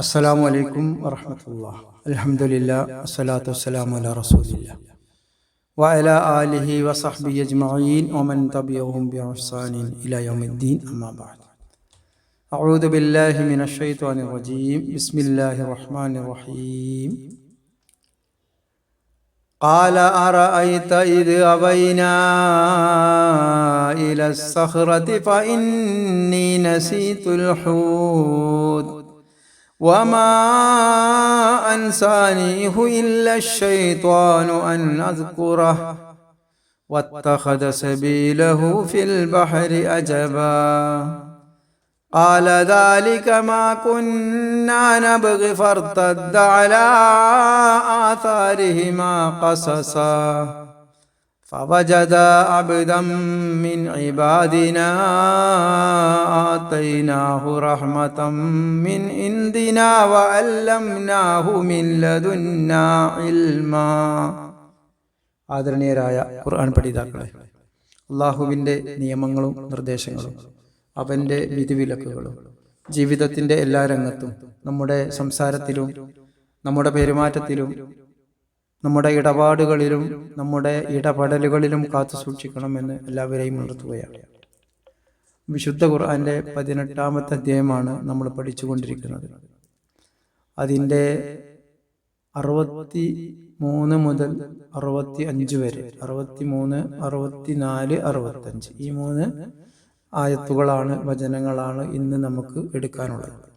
السلام عليكم ورحمة الله. الحمد لله والصلاة والسلام على رسول الله. وعلى آله وصحبه أجمعين ومن تبعهم بإحسان إلى يوم الدين أما بعد. أعوذ بالله من الشيطان الرجيم. بسم الله الرحمن الرحيم. قال أرأيت إذ أبينا إلى الصخرة فإني نسيت الحوت. وما أنسانيه إلا الشيطان أن أذكره واتخذ سبيله في البحر أجبا قال ذلك ما كنا نبغي فارتد على آثارهما قصصا فوجدا عبدا من عبادنا آتيناه رحمة من عندنا وعلمناه من لدنا علما ആദരണീയരായ ഖുർആൻ പഠിതാക്കളെ അള്ളാഹുവിൻ്റെ നിയമങ്ങളും നിർദ്ദേശങ്ങളും അവൻ്റെ വിധിവിലക്കുകളും ജീവിതത്തിൻ്റെ എല്ലാ രംഗത്തും നമ്മുടെ സംസാരത്തിലും നമ്മുടെ പെരുമാറ്റത്തിലും നമ്മുടെ ഇടപാടുകളിലും നമ്മുടെ ഇടപെടലുകളിലും കാത്തു സൂക്ഷിക്കണമെന്ന് എല്ലാവരെയും ഉണർത്തുകയാണ്. വിശുദ്ധ ഖുർആന്റെ പതിനെട്ടാമത്തെ അധ്യായമാണ് നമ്മൾ പഠിച്ചുകൊണ്ടിരിക്കുന്നത്. അതിന്റെ അറുപത്തി മൂന്ന് മുതൽ അറുപത്തി അഞ്ച് വരെ അറുപത്തി മൂന്ന് അറുപത്തി നാല് അറുപത്തഞ്ച്. ഈ മൂന്ന് ആയത്തുകളാണ് വചനങ്ങളാണ് ഇന്ന് നമുക്ക് എടുക്കാനുള്ളത്.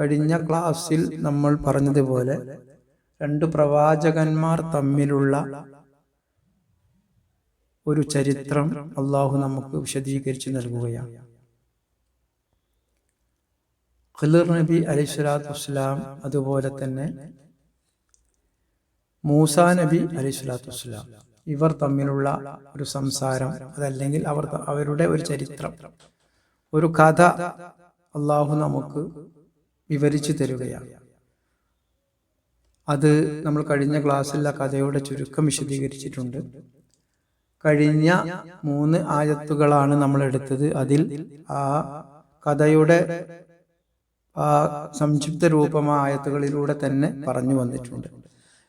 കഴിഞ്ഞ ക്ലാസ്സിൽ നമ്മൾ പറഞ്ഞതുപോലെ രണ്ട് പ്രവാചകന്മാർ തമ്മിലുള്ള ഒരു ചരിത്രം അള്ളാഹു നമുക്ക് വിശദീകരിച്ച് നൽകുകയാണ്. ഖിലിർ നബി അലൈഹി സ്വലാത്തു വസ്സലാം അതുപോലെ തന്നെ മൂസ നബി അലൈഹി സ്വലാത്തു വസ്സലാം. ഇവർ തമ്മിലുള്ള ഒരു സംസാരം അതല്ലെങ്കിൽ അവർ അവരുടെ ഒരു ചരിത്രം. ഒരു കഥ അള്ളാഹു നമുക്ക് വിവരിച്ചു തരികയാണ്. അത് നമ്മൾ കഴിഞ്ഞ ക്ലാസ്സിൽ ആ കഥയുടെ ചുരുക്കം വിശദീകരിച്ചിട്ടുണ്ട്. കഴിഞ്ഞ മൂന്ന് ആയത്തുകളാണ് നമ്മൾ എടുത്തത്. അതിൽ ആ കഥയുടെ ആ സംക്ഷിപ്ത രൂപമായ ആയത്തുകളിലൂടെ തന്നെ പറഞ്ഞു വന്നിട്ടുണ്ട്.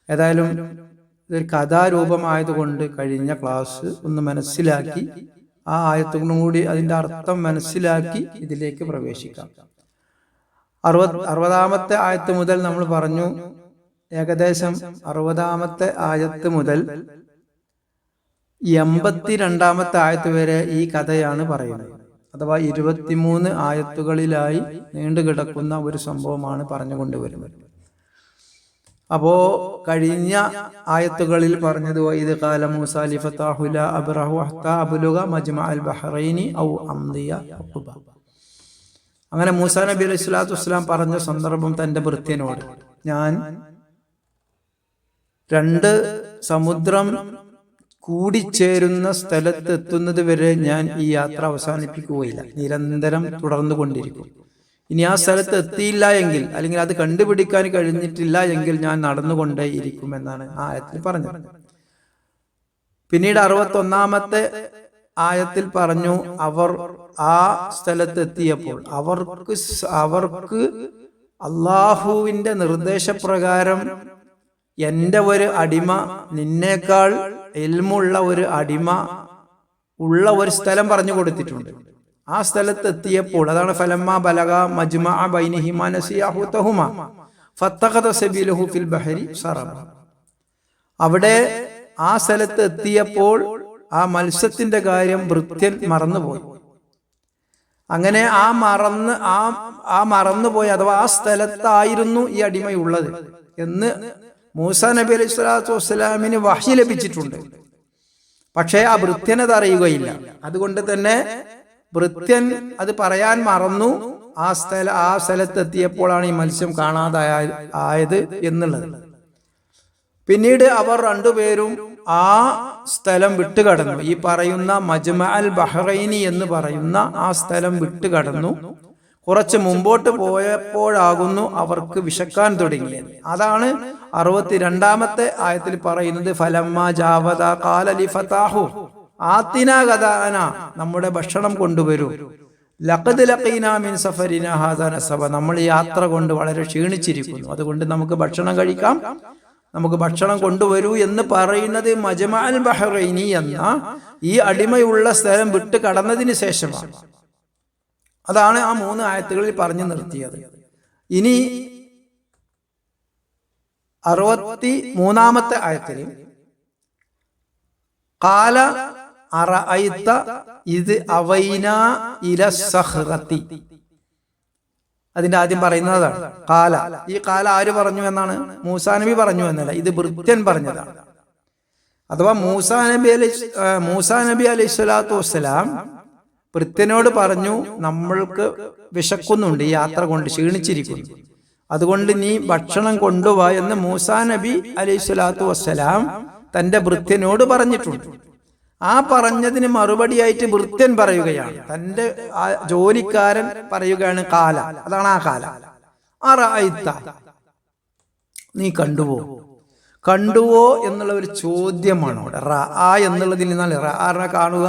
ഏതായാലും ഇതൊരു കഥാരൂപമായതുകൊണ്ട് കഴിഞ്ഞ ക്ലാസ് ഒന്ന് മനസ്സിലാക്കി ആ ആയത്തുകളും കൂടി അതിന്റെ അർത്ഥം മനസ്സിലാക്കി ഇതിലേക്ക് പ്രവേശിക്കാം. അറുപത് അറുപതാമത്തെ ആയത്ത് മുതൽ നമ്മൾ പറഞ്ഞു ഏകദേശം അറുപതാമത്തെ ആയത്ത് മുതൽ എൺപത്തിരണ്ടാമത്തെ ആയത്ത് വരെ ഈ കഥയാണ് പറയുന്നത്. അഥവാ ഇരുപത്തിമൂന്ന് ആയത്തുകളിലായി നീണ്ടു കിടക്കുന്ന ഒരു സംഭവമാണ് പറഞ്ഞുകൊണ്ടുവരുന്നത് അപ്പോ കഴിഞ്ഞ ആയത്തുകളിൽ പറഞ്ഞത് ഇത് കാല മൂസാലി ഫത്താഹുല മജ്മ അൽ ബഹ്റൈനി ഔ അംദിയ അങ്ങനെ മൂസാ നബി അലൈഹി സ്വലാത്തു വസ്സലാം പറഞ്ഞ സന്ദർഭം തന്റെ ഭൃത്യനോട് ഞാൻ രണ്ട് സമുദ്രം കൂടിച്ചേരുന്ന സ്ഥലത്ത് എത്തുന്നത് വരെ ഞാൻ ഈ യാത്ര അവസാനിപ്പിക്കുകയില്ല. നിരന്തരം തുടർന്നു കൊണ്ടിരിക്കും. ഇനി ആ സ്ഥലത്ത് എത്തിയില്ല എങ്കിൽ അല്ലെങ്കിൽ അത് കണ്ടുപിടിക്കാൻ കഴിഞ്ഞിട്ടില്ല എങ്കിൽ ഞാൻ നടന്നുകൊണ്ടേ ഇരിക്കും എന്നാണ് ആ ആയത്തിൽ പറഞ്ഞത്. പിന്നീട് അറുപത്തൊന്നാമത്തെ ആയത്തിൽ പറഞ്ഞു അവർ ആ സ്ഥലത്ത് എത്തിയപ്പോൾ അവർക്ക് അവർക്ക് അള്ളാഹുവിന്റെ നിർദ്ദേശപ്രകാരം എന്റെ ഒരു അടിമ നിന്നേക്കാൾ എൽമുള്ള ഒരു അടിമ ഉള്ള ഒരു സ്ഥലം പറഞ്ഞു കൊടുത്തിട്ടുണ്ട്. ആ സ്ഥലത്ത് എത്തിയപ്പോൾ അതാണ് ഫലമ്മ ബലഗ മജ്മ ഫിൽ ബഹരി അവിടെ ആ സ്ഥലത്ത് എത്തിയപ്പോൾ ആ മത്സ്യത്തിന്റെ കാര്യം വൃത്യൻ മറന്നുപോയി. അങ്ങനെ ആ മറന്ന് ആ ആ മറന്നുപോയി അഥവാ ആ സ്ഥലത്തായിരുന്നു ഈ അടിമയുള്ളത് എന്ന് മൂസ നബി അലൈഹി സ്വലാത്തു വസ്സലാമിന് വഹി ലഭിച്ചിട്ടുണ്ട്. പക്ഷേ ആ ഭൃത്യനത് അറിയുകയില്ല. അതുകൊണ്ട് തന്നെ വൃത്യൻ അത് പറയാൻ മറന്നു. ആ സ്ഥല ആ സ്ഥലത്തെത്തിയപ്പോഴാണ് ഈ മത്സ്യം കാണാതായ ആയത് എന്നുള്ളത്. പിന്നീട് അവർ രണ്ടുപേരും ആ സ്ഥലം വിട്ടുകടന്നു. ഈ പറയുന്ന മജ്മ അൽ ബഹ്റൈനി എന്ന് പറയുന്ന ആ സ്ഥലം വിട്ടുകടന്നു. കുറച്ച് മുമ്പോട്ട് പോയപ്പോഴാകുന്നു അവർക്ക് വിശക്കാൻ തുടങ്ങിയത്. അതാണ് അറുപത്തിരണ്ടാമത്തെ ആയത്തിൽ പറയുന്നത് ഫലമ്മ ജാവത കാലലി ഫതാഹു. ആത്തിന കഥാന നമ്മുടെ ഭക്ഷണം കൊണ്ടുവരൂ. ലഖദ് ലക്കീനാമിൻ മിൻ സഫരിന ഹാദാന സഭ നമ്മൾ യാത്ര കൊണ്ട് വളരെ ക്ഷീണിച്ചിരിക്കുന്നു. അതുകൊണ്ട് നമുക്ക് ഭക്ഷണം കഴിക്കാം. നമുക്ക് ഭക്ഷണം കൊണ്ടുവരൂ എന്ന് പറയുന്നത് മജമാൽ ബഹ്റൈനി എന്ന ഈ അടിമയുള്ള സ്ഥലം വിട്ട് കടന്നതിന് ശേഷമാണ്. അതാണ് ആ മൂന്ന് ആയത്തുകളിൽ പറഞ്ഞു നിർത്തിയത്. ഇനി അറുപത്തി മൂന്നാമത്തെ ആയത്തിൽ കാല അറഅയ്ത ഇത് അവൈന ഇല സഹ്റത്തി. അതിന്റെ ആദ്യം പറയുന്നതാണ് കാല. ഈ കാല ആര് പറഞ്ഞു എന്നാണ്? മൂസാ നബി പറഞ്ഞു എന്നല്ല ഇത് ഭൃത്യൻ പറഞ്ഞതാണ്. അഥവാ മൂസാ നബി അലി മൂസാ നബി അലൈഹി സ്വലാത്തു വസ്സലാം ഭൃത്യനോട് പറഞ്ഞു നമ്മൾക്ക് വിശക്കുന്നുണ്ട് ഈ യാത്ര കൊണ്ട് ക്ഷീണിച്ചിരിക്കുന്നു. അതുകൊണ്ട് നീ ഭക്ഷണം കൊണ്ടുപോവാ എന്ന് മൂസാ നബി അലൈഹി സ്വലാത്തു വസ്സലാം തന്റെ വൃത്യനോട് പറഞ്ഞിട്ടുണ്ട്. ആ പറഞ്ഞതിന് മറുപടിയായിട്ട് വൃത്യൻ പറയുകയാണ്. തന്റെ ആ ജോലിക്കാരൻ പറയുകയാണ് കാല. അതാണ് ആ കാല. അറഅയ്ത നീ കണ്ടുവോ? കണ്ടുവോ എന്നുള്ള ഒരു ചോദ്യമാണ് അവിടെ. റ ആ എന്നുള്ളതിൽ നിന്നാൽ റ ആറിനെ കാണുക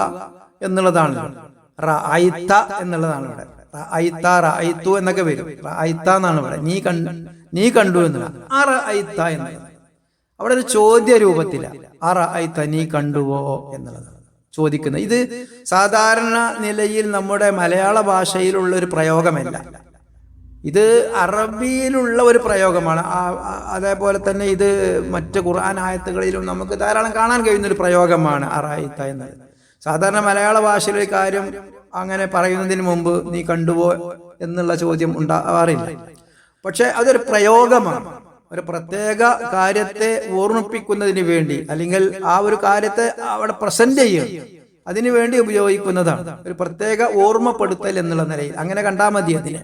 എന്നുള്ളതാണ് റ ഐത്ത എന്നുള്ളതാണ് ഇവിടെ റായിത്ത റായിത്തു എന്നൊക്കെ വരും. റായിത്ത എന്നാണ് ഇവിടെ. നീ കണ്ടു നീ കണ്ടു എന്നുള്ള. ആ റ ഐത്ത എന്നുള്ളത് അവിടെ ഒരു ചോദ്യ രൂപത്തില അറ ഐത്ത നീ കണ്ടുവോ എന്നുള്ളതാണ് ചോദിക്കുന്നത് ഇത് സാധാരണ നിലയിൽ നമ്മുടെ മലയാള ഭാഷയിലുള്ള ഒരു പ്രയോഗമല്ല. ഇത് അറബിയിലുള്ള ഒരു പ്രയോഗമാണ്. അതേപോലെ തന്നെ ഇത് മറ്റ് ഖുർആൻ ആയത്തുകളിലും നമുക്ക് ധാരാളം കാണാൻ കഴിയുന്ന ഒരു പ്രയോഗമാണ് അറായിത്ത എന്നത്. സാധാരണ മലയാള ഭാഷയിലെ കാര്യം അങ്ങനെ പറയുന്നതിന് മുമ്പ് നീ കണ്ടുപോ എന്നുള്ള ചോദ്യം ഉണ്ടാവാറില്ല. പക്ഷെ അതൊരു പ്രയോഗമാണ്. ഒരു പ്രത്യേക കാര്യത്തെ ഓർമ്മിപ്പിക്കുന്നതിന് വേണ്ടി അല്ലെങ്കിൽ ആ ഒരു കാര്യത്തെ അവിടെ പ്രസന്റ് ചെയ്യുക അതിനു വേണ്ടി ഉപയോഗിക്കുന്നതാണ്. ഒരു പ്രത്യേക ഓർമ്മപ്പെടുത്തൽ എന്നുള്ള നിലയിൽ. അങ്ങനെ കണ്ടാൽ മതി അതിനെ.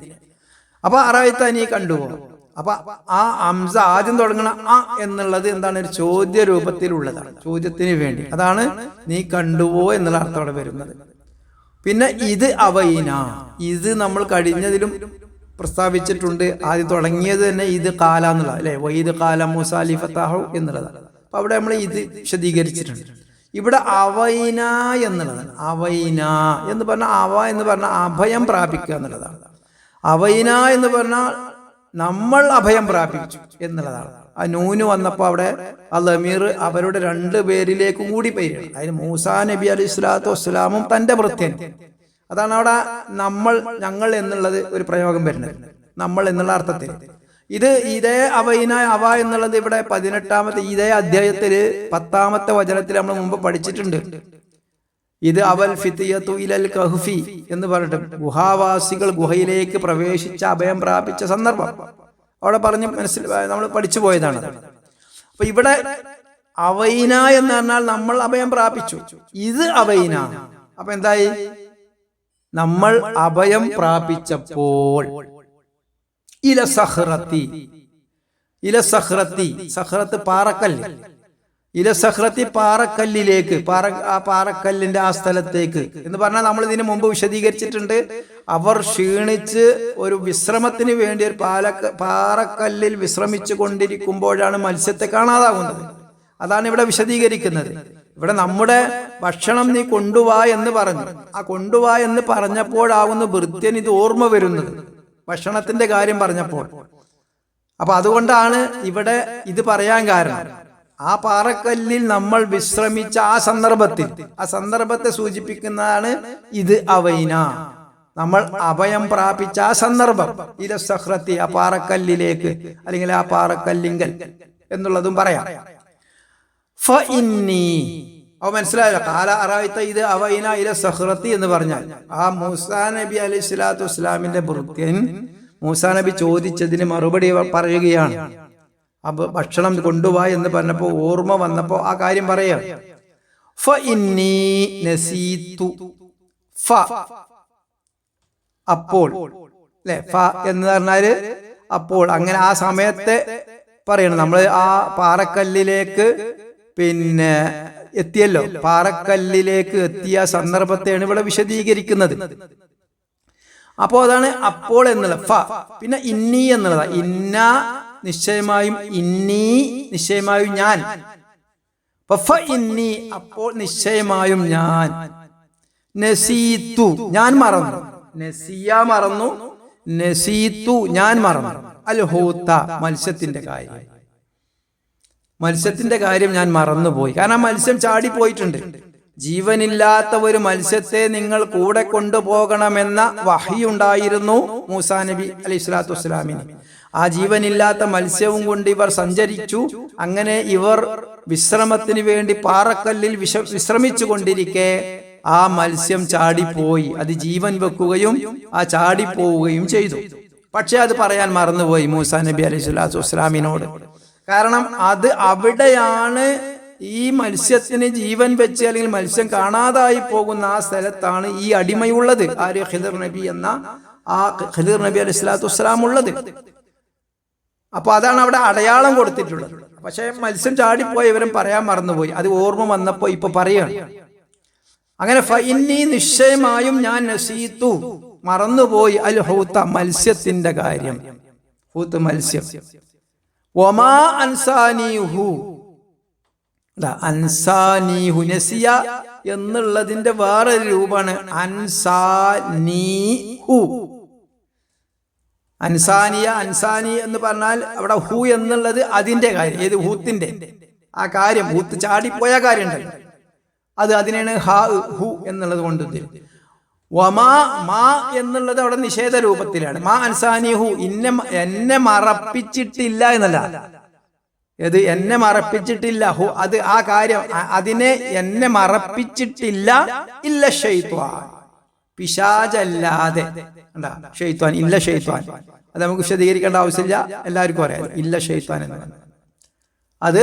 അപ്പൊ അറായത്ത നീ കണ്ടുപോ. അപ്പൊ ആ അംസ ആദ്യം തുടങ്ങണ ആ എന്നുള്ളത് എന്താണ്? ഒരു ചോദ്യ രൂപത്തിലുള്ളതാണ് ചോദ്യത്തിന് വേണ്ടി. അതാണ് നീ കണ്ടുപോ എന്നുള്ള അർത്ഥം അവിടെ വരുന്നത്. പിന്നെ ഇത് അവയിന ഇത് നമ്മൾ കഴിഞ്ഞതിലും പ്രസ്താവിച്ചിട്ടുണ്ട്. ആദ്യം തുടങ്ങിയത് തന്നെ ഇത് കാല എന്നുള്ളത് അല്ലെ? വൈദ് കാല മുസാലി ഫത്താഹു എന്നുള്ളതാണ്. അപ്പൊ അവിടെ നമ്മൾ ഇത് വിശദീകരിച്ചിട്ടുണ്ട്. ഇവിടെ അവൈന എന്നുള്ളതാണ്. അവൈന എന്ന് പറഞ്ഞാൽ അവ എന്ന് പറഞ്ഞാൽ അഭയം പ്രാപിക്കുക എന്നുള്ളതാണ്. അവൈന എന്ന് പറഞ്ഞാൽ നമ്മൾ അഭയം പ്രാപിച്ചു എന്നുള്ളതാണ്. ആ നൂന് വന്നപ്പോൾ അവിടെ ആ ലമീർ അവരുടെ രണ്ട് പേരിലേക്കും കൂടി പേരാണ് അതിന് മൂസാ നബി അലി സ്വലാത്തു വസ്സലാമും തന്റെ വൃത്യനും അതാണ് അവിടെ നമ്മൾ ഞങ്ങൾ എന്നുള്ളത് ഒരു പ്രയോഗം വരുന്നത്. നമ്മൾ എന്നുള്ള അർത്ഥത്തിൽ. ഇത് ഇതേ അവൈന അവ എന്നുള്ളത് ഇവിടെ പതിനെട്ടാമത്തെ ഇതേ അധ്യായത്തിൽ പത്താമത്തെ വചനത്തിൽ നമ്മൾ മുമ്പ് പഠിച്ചിട്ടുണ്ട്. ഇത് അവൽ ഫിത്തിയത്തു കഹ്ഫി എന്ന് പറഞ്ഞിട്ട് ഗുഹാവാസികൾ ഗുഹയിലേക്ക് പ്രവേശിച്ച അഭയം പ്രാപിച്ച സന്ദർഭം. അവിടെ പറഞ്ഞ് മനസ്സിൽ നമ്മൾ പഠിച്ചു പോയതാണ്. അപ്പൊ ഇവിടെ അവൈന എന്ന് പറഞ്ഞാൽ നമ്മൾ അഭയം പ്രാപിച്ചു. ഇത് അവൈന. അപ്പൊ എന്തായി? നമ്മൾ അഭയം പ്രാപിച്ചപ്പോൾ. ഇല സഹ്റത്തി. ഇല സഹ്റത്തി. സഹ്റത്ത് പാറക്കല്ല്. ഇല സഹ്റത്തി പാറക്കല്ലിലേക്ക് പാറ ആ പാറക്കല്ലിന്റെ ആ സ്ഥലത്തേക്ക്. എന്ന് പറഞ്ഞാൽ നമ്മൾ ഇതിനു മുമ്പ് വിശദീകരിച്ചിട്ടുണ്ട്. അവർ ക്ഷീണിച്ച് ഒരു വിശ്രമത്തിന് വേണ്ടി ഒരു പാലക്ക പാറക്കല്ലിൽ വിശ്രമിച്ചു കൊണ്ടിരിക്കുമ്പോഴാണ് മത്സ്യത്തെ കാണാതാകുന്നത് അതാണ് ഇവിടെ വിശദീകരിക്കുന്നത്. ഇവിടെ നമ്മുടെ ഭക്ഷണം നീ കൊണ്ടുവാ എന്ന് പറഞ്ഞു. ആ കൊണ്ടുവാ എന്ന് പറഞ്ഞപ്പോഴാവുന്ന ഭൃത്യൻ ഇത് ഓർമ്മ വരുന്നത്. ഭക്ഷണത്തിന്റെ കാര്യം പറഞ്ഞപ്പോൾ. അപ്പൊ അതുകൊണ്ടാണ് ഇവിടെ ഇത് പറയാൻ കാരണം. ആ പാറക്കല്ലിൽ നമ്മൾ വിശ്രമിച്ച ആ സന്ദർഭത്തിൽ ആ സന്ദർഭത്തെ സൂചിപ്പിക്കുന്നതാണ് ഇത് അവൈന. നമ്മൾ അഭയം പ്രാപിച്ച ആ സന്ദർഭം ഇല സഹ്രത്തി ആ പാറക്കല്ലിലേക്ക് അല്ലെങ്കിൽ ആ പാറക്കല്ലിങ്കൽ എന്നുള്ളതും പറയാം. അവ മനസ്സിലായല്ലോ കാല അറായിത്ത ഇത് അവൈന ഇല സഹ്റത്തി എന്ന് പറഞ്ഞാൽ ആ മൂസാ നബി അലൈഹി സ്വലാത്തു വസ്സലാമിന്റെ ഭൃത്യൻ മൂസാ നബി ചോദിച്ചതിന് മറുപടി പറയുകയാണ് അപ്പൊ ഭക്ഷണം കൊണ്ടുപോയി എന്ന് പറഞ്ഞപ്പോ ഓർമ്മ വന്നപ്പോ ആ കാര്യം പറയാം. ഫ അപ്പോൾ. അല്ലെ ഫ എന്ന് പറഞ്ഞാൽ അപ്പോൾ. അങ്ങനെ ആ സമയത്തെ പറയണം. നമ്മൾ ആ പാറക്കല്ലിലേക്ക് പിന്നെ എത്തിയല്ലോ. പാറക്കല്ലിലേക്ക് എത്തിയ സന്ദർഭത്തെയാണ് ഇവിടെ വിശദീകരിക്കുന്നത്. അപ്പോ അതാണ് അപ്പോൾ എന്നുള്ള ഫ. പിന്നെ ഇന്നി എന്നുള്ളതാ. ഇന്ന നിശ്ചയമായും ഇന്നി നിശ്ചയമായും ഞാൻ. ഇന്നീ അപ്പോൾ നിശ്ചയമായും ഞാൻ. നസീത്തു ഞാൻ മറന്നു. നസിയ മറന്നു നസീത്തു ഞാൻ മറന്നു. അൽഹൂത്ത മത്സ്യത്തിന്റെ കാര്യം. മത്സ്യത്തിന്റെ കാര്യം ഞാൻ മറന്നുപോയി. കാരണം മത്സ്യം ചാടിപ്പോയിട്ടുണ്ട്. ജീവനില്ലാത്ത ഒരു മത്സ്യത്തെ നിങ്ങൾ കൂടെ കൊണ്ടുപോകണമെന്ന വഹിയുണ്ടായിരുന്നു മൂസാ നബി അലി സ്വലാത്തു വസ്സലാമിന്. ആ ജീവനില്ലാത്ത മത്സ്യവും കൊണ്ട് ഇവർ സഞ്ചരിച്ചു. അങ്ങനെ ഇവർ വിശ്രമത്തിന് വേണ്ടി പാറക്കല്ലിൽ വിശ വിശ്രമിച്ചു കൊണ്ടിരിക്കെ ആ മത്സ്യം ചാടിപ്പോയി. അത് ജീവൻ വെക്കുകയും ആ ചാടിപ്പോവുകയും ചെയ്തു. പക്ഷെ അത് പറയാൻ മറന്നുപോയി മൂസാ നബി അലൈഹി സ്വലാത്തു വസ്സലാമിനോട്. കാരണം അത് അവിടെയാണ് ഈ മത്സ്യത്തിന് ജീവൻ വെച്ച് അല്ലെങ്കിൽ മത്സ്യം കാണാതായി പോകുന്ന ആ സ്ഥലത്താണ് ഈ അടിമയുള്ളത്. ആര്? ഖിദർ നബി എന്ന ആ ഖിദർ നബി അലൈഹി സ്വലാത്തു വസ്സലാം ഉള്ളത്. അപ്പൊ അതാണ് അവിടെ അടയാളം കൊടുത്തിട്ടുള്ളത്. പക്ഷെ മത്സ്യം ചാടിപ്പോയി ഇവരും പറയാൻ മറന്നുപോയി. അത് ഓർമ്മ വന്നപ്പോ ഇപ്പൊ പറയാണ്. അങ്ങനെ ഫൈനി നിശ്ചയമായും ഞാൻ നസീത്തു. മറന്നുപോയി അൽ ഹൗത്ത മത്സ്യത്തിന്റെ കാര്യം. ഹൂത്ത് മത്സ്യം. ഒമാ അൻസാനീഹു. അൻസാനീഹു ഹുനസിയ എന്നുള്ളതിന്റെ വേറൊരു രൂപമാണ്. അൻസാനീഹു അൻസാനിയ അൻസാനി എന്ന് പറഞ്ഞാൽ അവിടെ ഹു എന്നുള്ളത് അതിന്റെ കാര്യം ഏത് ഹൂത്തിന്റെ ആ കാര്യം ഹൂത്ത് ചാടിപ്പോയ കാര്യം ഉണ്ടല്ലോ അത് അതിനാണ് ഹാ ഹു എന്നുള്ളത് കൊണ്ട്. വമാ മാ എന്നുള്ളത് അവിടെ നിഷേധ രൂപത്തിലാണ് മാ അൻസാനി ഹു ഇന്നെ എന്നെ മറപ്പിച്ചിട്ടില്ല എന്നല്ല. ഇത് എന്നെ മറപ്പിച്ചിട്ടില്ല. ഹു അത് ആ കാര്യം അതിനെ എന്നെ മറപ്പിച്ചിട്ടില്ല. ഇല്ല ഷെയ്ത്വാൻ. പിശാചല്ലാതെ. എന്താ ഷെയ്ത്വാൻ ഇല്ല ഷെയ്ത്വാൻ. അത് നമുക്ക് വിശദീകരിക്കേണ്ട ആവശ്യമില്ല. എല്ലാവർക്കും അറിയാം. ഇല്ല ഷെയ്ത്വാൻ എന്ന് പറഞ്ഞത് അത്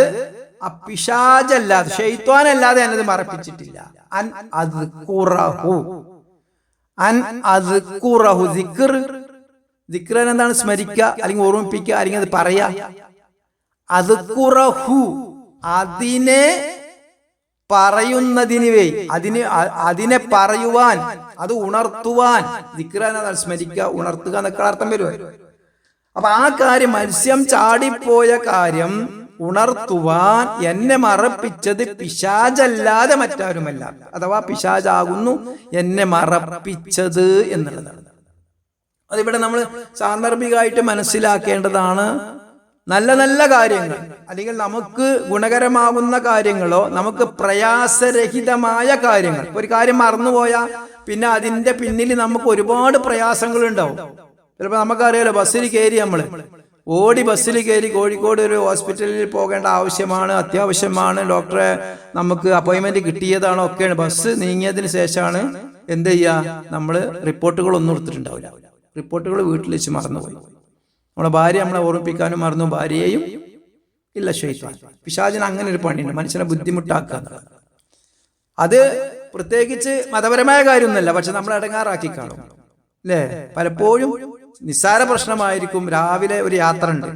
അപ്പിശാജല്ലാതെ ഷെയ്ത്വാൻ അല്ലാതെ എന്നത് മറപ്പിച്ചിട്ടില്ല. അൻ അത് കുറഹു അൻ അത് കുറഹു ദിക്കർ ദിക്കർ എന്താണ്? സ്മരിക്കുക അല്ലെങ്കിൽ ഓർമ്മിപ്പിക്കുക അല്ലെങ്കിൽ അത് പറയാ അത് കുറഹു. അതിനെ പറയുന്നതിന് വേ. അതിന് അതിനെ പറയുവാൻ അത് ഉണർത്തുവാൻ. എന്നാൽ സ്മരിക്കുക ഉണർത്തുക എന്നൊക്കെ അർത്ഥം വരുമോ അപ്പൊ ആ കാര്യം മത്സ്യം ചാടിപ്പോയ കാര്യം ഉണർത്തുവാൻ എന്നെ മറപ്പിച്ചത് പിശാചല്ലാതെ മറ്റാരുമല്ല. അഥവാ പിശാചാകുന്നു എന്നെ മറപ്പിച്ചത് എന്നുള്ളതാണ്. അതിവിടെ നമ്മൾ സാന്ദർഭികമായിട്ട് മനസ്സിലാക്കേണ്ടതാണ് നല്ല നല്ല കാര്യങ്ങൾ. അല്ലെങ്കിൽ നമുക്ക് ഗുണകരമാകുന്ന കാര്യങ്ങളോ നമുക്ക് പ്രയാസരഹിതമായ കാര്യങ്ങൾ. ഒരു കാര്യം മറന്നുപോയാൽ പിന്നെ അതിന്റെ പിന്നിൽ നമുക്ക് ഒരുപാട് പ്രയാസങ്ങൾ ഉണ്ടാവും ചിലപ്പോൾ നമുക്കറിയാലോ ബസ്സിൽ കയറി നമ്മൾ ഓടി ബസ്സിൽ കയറി കോഴിക്കോട് ഒരു ഹോസ്പിറ്റലിൽ പോകേണ്ട ആവശ്യമാണ് അത്യാവശ്യമാണ്. ഡോക്ടറെ നമുക്ക് അപ്പോയിന്റ്മെന്റ് കിട്ടിയതാണോ ഒക്കെയാണ്. ബസ് നീങ്ങിയതിന് ശേഷമാണ് എന്ത് ചെയ്യുക? നമ്മൾ റിപ്പോർട്ടുകളൊന്നും എടുത്തിട്ടുണ്ടാവില്ല. റിപ്പോർട്ടുകൾ വീട്ടിൽ വെച്ച് മറന്നുപോയി. നമ്മളെ ഭാര്യ നമ്മളെ ഓർമ്മിപ്പിക്കാനും മറന്നു ഭാര്യയെയും ഇല്ല ശൈത്വാൻ പിശാചിന് അങ്ങനെ ഒരു പണിയുണ്ട്. മനുഷ്യനെ ബുദ്ധിമുട്ടാക്കുക അത് പ്രത്യേകിച്ച് മതപരമായ കാര്യമൊന്നുമല്ല. പക്ഷെ നമ്മൾ ഇടങ്ങാറാക്കി കാണും. അല്ലേ പലപ്പോഴും നിസ്സാര പ്രശ്നമായിരിക്കും. രാവിലെ ഒരു യാത്ര ഉണ്ട്.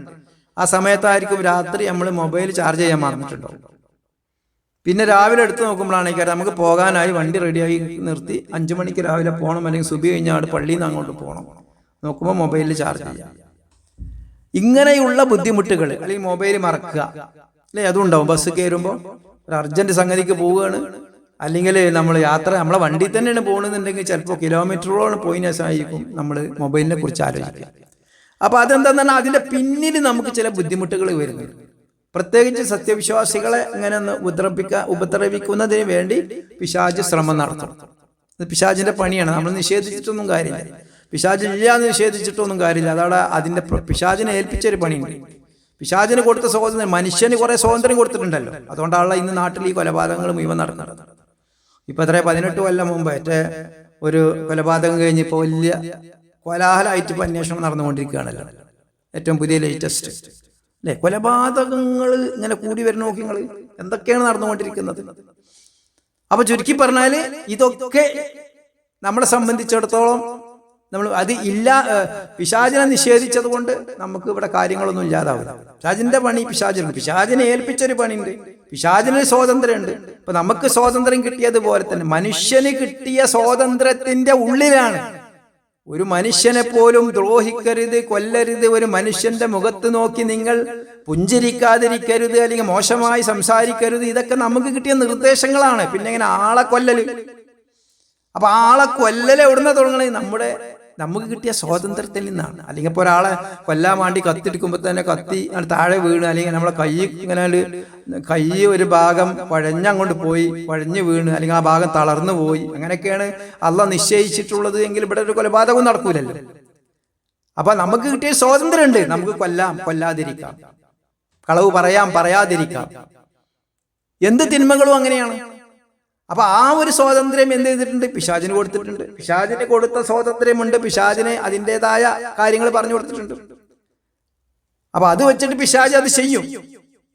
ആ സമയത്തായിരിക്കും രാത്രി നമ്മൾ മൊബൈൽ ചാർജ് ചെയ്യാൻ മറന്നിട്ടുണ്ടാവും. പിന്നെ രാവിലെ എടുത്തു നോക്കുമ്പോഴാണ് ഈ നമുക്ക് പോകാനായി വണ്ടി റെഡിയായി നിർത്തി അഞ്ചു മണിക്ക് രാവിലെ പോകണം. അല്ലെങ്കിൽ സുബി കഴിഞ്ഞാൽ പള്ളിയിൽ നിന്ന് അങ്ങോട്ട് പോകണം. നോക്കുമ്പോൾ മൊബൈലിൽ ചാർജ് ചെയ്യാം. ഇങ്ങനെയുള്ള ബുദ്ധിമുട്ടുകൾ അല്ലെങ്കിൽ മൊബൈൽ മറക്കുക. അല്ലേ? അതും ഉണ്ടാവും ബസ് കയറുമ്പോൾ ഒരു അർജന്റ് സംഗതിക്ക് പോവുകയാണ്. അല്ലെങ്കിൽ നമ്മൾ യാത്ര നമ്മളെ വണ്ടി തന്നെയാണ് പോകണമെന്നുണ്ടെങ്കിൽ ചിലപ്പോൾ കിലോമീറ്ററോളം പോയിന് ശേഷമായിരിക്കും നമ്മൾ മൊബൈലിനെ കുറിച്ച് ആലോചിക്കുക. അപ്പൊ അതെന്താന്ന് പറഞ്ഞാൽ അതിന്റെ പിന്നിൽ നമുക്ക് ചില ബുദ്ധിമുട്ടുകൾ വരുന്നത്. പ്രത്യേകിച്ച് സത്യവിശ്വാസികളെ ഇങ്ങനെ ഒന്ന് ഉപദ്രവിക്ക ഉപദ്രവിക്കുന്നതിന് വേണ്ടി പിശാജ് ശ്രമം നടത്തണം പിശാജിന്റെ പണിയാണ്. നമ്മൾ നിഷേധിച്ചിട്ടൊന്നും കാര്യമില്ല. പിശാജ് ഇല്ല എന്ന് നിഷേധിച്ചിട്ടൊന്നും കാര്യമില്ല. അതവിടെ അതിന്റെ പിശാചിനെ ഏൽപ്പിച്ച ഒരു പണിയുണ്ട്. പിശാചിന് കൊടുത്ത സ്വാതന്ത്ര്യം മനുഷ്യന് കുറെ സ്വാതന്ത്ര്യം കൊടുത്തിട്ടുണ്ടല്ലോ. അതുകൊണ്ടാണല്ലോ ഇന്ന് നാട്ടിൽ ഈ കൊലപാതകങ്ങൾ മുഴുവൻ നടന്നത്. ഇപ്പൊ എത്ര പതിനെട്ട് കൊല്ലം മുമ്പ് ഏറ്റ ഒരു കൊലപാതകം കഴിഞ്ഞ് ഇപ്പോൾ വലിയ കോലാഹലമായിട്ട് ഇപ്പൊ അന്വേഷണം നടന്നുകൊണ്ടിരിക്കുകയാണല്ലോ. ഏറ്റവും പുതിയ ലേറ്റസ്റ്റ് അല്ലെ? കൊലപാതകങ്ങൾ ഇങ്ങനെ കൂടി വരുന്ന നോക്കി എന്തൊക്കെയാണ് നടന്നുകൊണ്ടിരിക്കുന്നത്? അപ്പൊ ചുരുക്കി പറഞ്ഞാൽ ഇതൊക്കെ നമ്മളെ സംബന്ധിച്ചിടത്തോളം നമ്മൾ അത് ഇല്ല പിശാചിനെ നിഷേധിച്ചത് കൊണ്ട് നമുക്ക് ഇവിടെ കാര്യങ്ങളൊന്നും ഇല്ലാതാവില്ല. പിശാചിന്റെ പണി പിശാചിനുണ്ട്. പിശാചിനെ ഏൽപ്പിച്ചൊരു പണിയുണ്ട്. പിശാചിന് സ്വാതന്ത്ര്യമുണ്ട്. ഇപ്പൊ നമുക്ക് സ്വാതന്ത്ര്യം കിട്ടിയതുപോലെ തന്നെ മനുഷ്യന് കിട്ടിയ സ്വാതന്ത്ര്യത്തിന്റെ ഉള്ളിലാണ്. ഒരു മനുഷ്യനെ പോലും ദ്രോഹിക്കരുത് കൊല്ലരുത് ഒരു മനുഷ്യന്റെ മുഖത്ത് നോക്കി നിങ്ങൾ പുഞ്ചിരിക്കാതിരിക്കരുത് അല്ലെങ്കിൽ മോശമായി സംസാരിക്കരുത് ഇതൊക്കെ നമുക്ക് കിട്ടിയ നിർദ്ദേശങ്ങളാണ്. പിന്നെ ഇങ്ങനെ ആളെ കൊല്ലല്. അപ്പൊ ആളെ കൊല്ലൽ എവിടുന്ന തുടങ്ങണേ? നമ്മുടെ നമുക്ക് കിട്ടിയ സ്വാതന്ത്ര്യത്തിൽ നിന്നാണ്. അല്ലെങ്കിൽ ഇപ്പോൾ ഒരാളെ കൊല്ലാൻ വേണ്ടി കത്തിയെടുക്കുമ്പോൾ തന്നെ കത്തി താഴെ വീണ് അല്ലെങ്കിൽ നമ്മളെ കൈ ഇങ്ങനെ കൈ ഒരു ഭാഗം പഴഞ്ഞങ്ങോട്ട് പോയി പഴഞ്ഞു വീണ് അല്ലെങ്കിൽ ആ ഭാഗം തളർന്നു പോയി. അങ്ങനെയൊക്കെയാണ് അല്ല നിശ്ചയിച്ചിട്ടുള്ളത് എങ്കിൽ ഇവിടെ ഒരു കൊലപാതകവും നടക്കൂലല്ലോ. അപ്പൊ നമുക്ക് കിട്ടിയ സ്വാതന്ത്ര്യം ഉണ്ട് നമുക്ക് കൊല്ലാം കൊല്ലാതിരിക്കാം. കളവ് പറയാം പറയാതിരിക്കാം. എന്ത് തിന്മകളും അങ്ങനെയാണ്. അപ്പൊ ആ ഒരു സ്വാതന്ത്ര്യം എന്ത് ചെയ്തിട്ടുണ്ട്? പിശാചിന് കൊടുത്തിട്ടുണ്ട്. പിശാചിന് കൊടുത്ത സ്വാതന്ത്ര്യമുണ്ട്. പിശാചിന് അതിന്റെതായ കാര്യങ്ങൾ പറഞ്ഞു കൊടുത്തിട്ടുണ്ട്. അപ്പൊ അത് വെച്ചിട്ട് പിശാജ് അത് ചെയ്യും.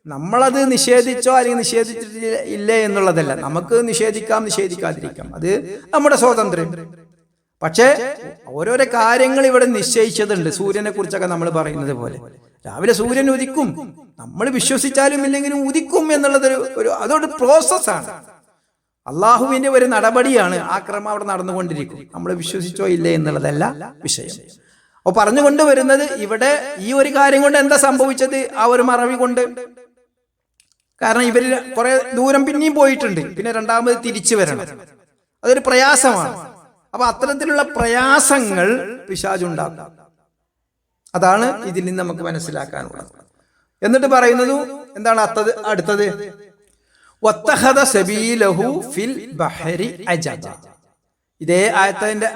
നമ്മളത് നിഷേധിച്ചോ അല്ലെങ്കിൽ നിഷേധിച്ചിട്ടില്ല ഇല്ലേ എന്നുള്ളതല്ല. നമുക്ക് നിഷേധിക്കാം നിഷേധിക്കാതിരിക്കാം. അത് നമ്മുടെ സ്വാതന്ത്ര്യം. പക്ഷേ ഓരോരോ കാര്യങ്ങൾ ഇവിടെ നിശ്ചയിച്ചതുണ്ട്. സൂര്യനെ കുറിച്ചൊക്കെ നമ്മൾ പറയുന്നത് പോലെ. രാവിലെ സൂര്യൻ ഉദിക്കും. നമ്മൾ വിശ്വസിച്ചാലും ഇല്ലെങ്കിലും ഉദിക്കും എന്നുള്ളത് ഒരു ഒരു അതൊരു പ്രോസസ്സാണ് അള്ളാഹുവിന്റെ ഒരു നടപടിയാണ് ആ ക്രമം അവിടെ നടന്നുകൊണ്ടിരിക്കും നമ്മൾ വിശ്വസിച്ചോ ഇല്ലേ എന്നുള്ളതല്ല വിഷയം. അപ്പൊ പറഞ്ഞുകൊണ്ട് വരുന്നത് ഇവിടെ ഈ ഒരു കാര്യം കൊണ്ട് എന്താ സംഭവിച്ചത്? ആ ഒരു മറവി കൊണ്ട്. കാരണം ഇവർ കുറെ ദൂരം പിന്നെയും പോയിട്ടുണ്ട്. പിന്നെ രണ്ടാമത് തിരിച്ചു വരണം. അതൊരു പ്രയാസമാണ്. അപ്പൊ അത്തരത്തിലുള്ള പ്രയാസങ്ങൾ പിശാചുണ്ടാക്കും അതാണ് ഇതിൽ നിന്ന് നമുക്ക് മനസ്സിലാക്കാനുള്ളത്. എന്നിട്ട് പറയുന്നത് എന്താണ് അത്തത് അടുത്തത്? ഫിൽ ബഹരി ഇതേ ആയത്തിന്റെ